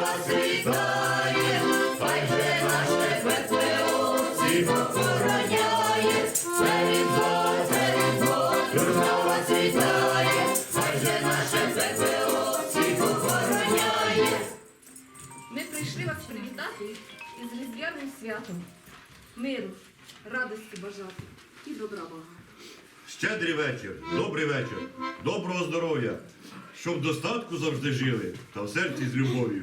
нас вітає, хай же наше ППО всіх охороняє, це різдво, це різдво, журнал вас вітає, хай же наше ППО всіх охороняє. Ми прийшли вас привітати із різдвяним святом. Миру, радості бажати і добра бога. Щедрий вечір, добрий вечір, доброго здоров'я, щоб достатку завжди жили та в серці з любов'ю.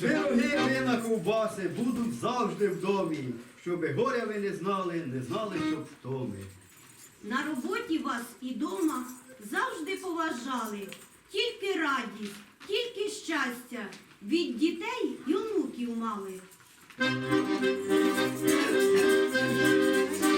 Вироги ви на ковбаси будуть завжди в щоби горя не знали, не знали, що втоми. На роботі вас і дома завжди поважали, тільки радість, тільки щастя від дітей і онуків мали. Thank you.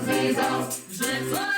Zazizał, że coś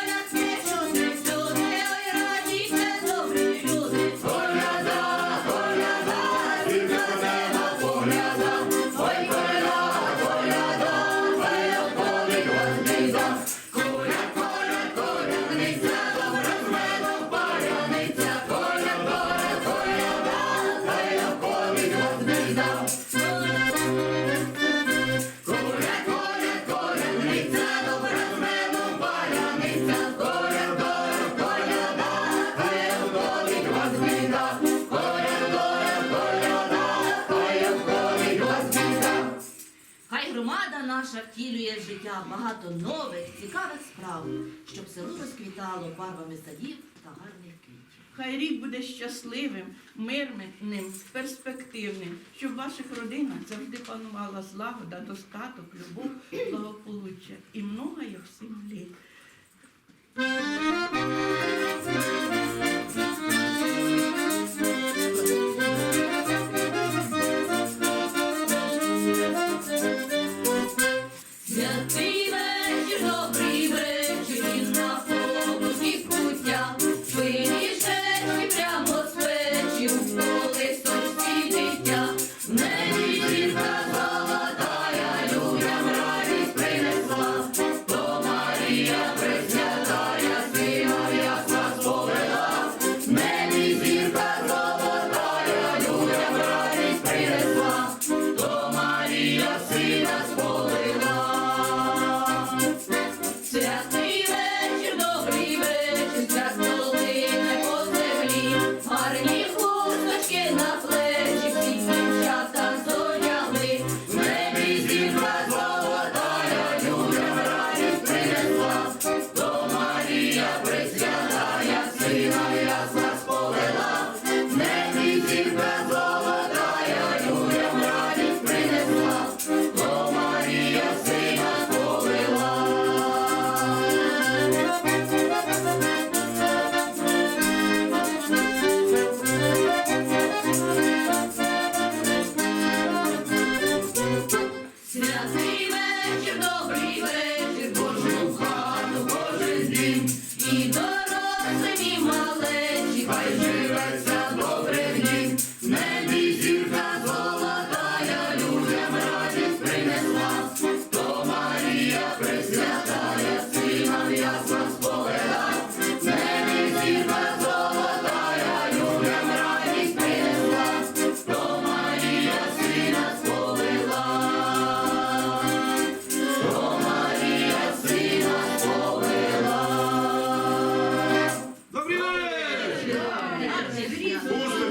життя багато нових, цікавих справ, щоб село розквітало барвами садів та гарних квітів. Хай рік буде щасливим, мирним, перспективним, щоб в ваших родинах завжди панувала злагода, достаток, любов, благополуччя і много всім літ.